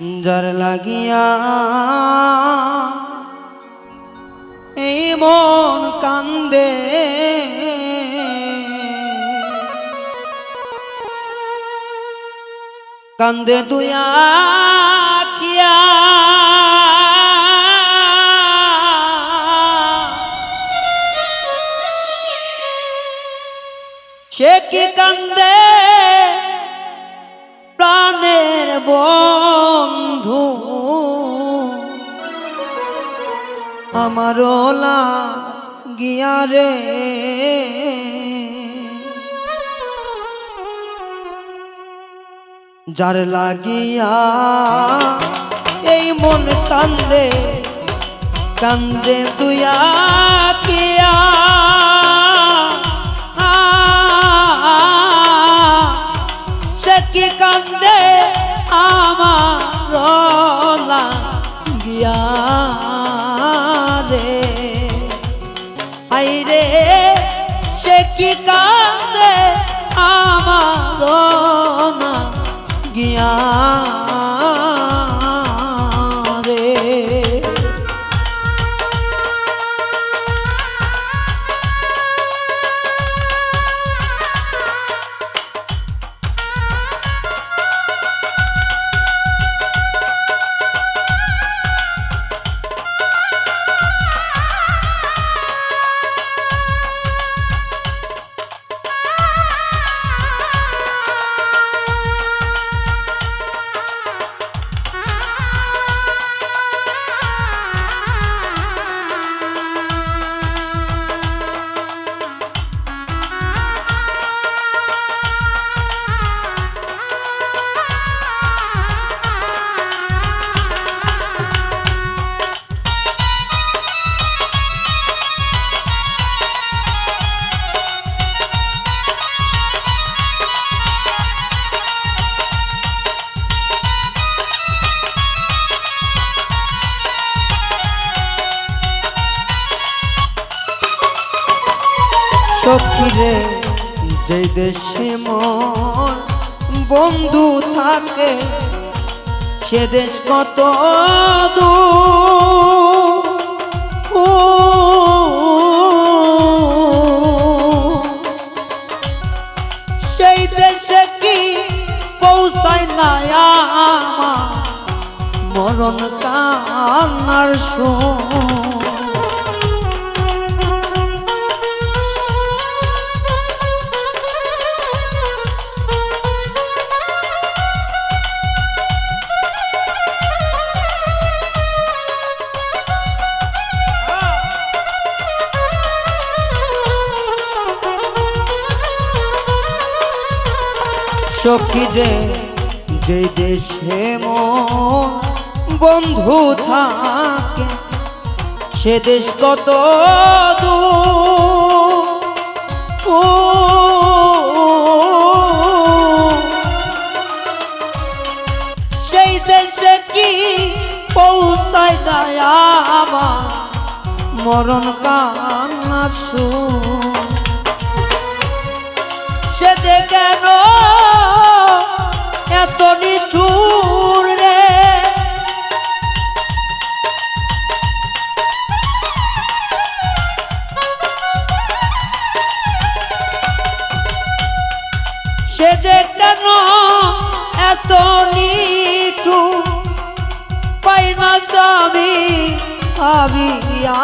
যার লাগিয়া এই মন কান্দে। কান্দে দুয়া সে কি কান্দে প্রাণের বন্ধু আমার ওলা গিয়া রে। যার লাগিয়া এই মন কান্দে কান্দে তুইয়া সখীরে যে দেশে মন বন্ধু থাকে, সে দেশ কত সেই দেশে কি পৌঁছায় না মরণ কান্নার সুর? সখীরে যে দেশে মন বন্ধু থাকে, সে দেশ কত সেই দেশে কি পৌঁছায় যায় আমার মরণ কান্না সুর নিচু পাই না স্বামী ভাবিয়া।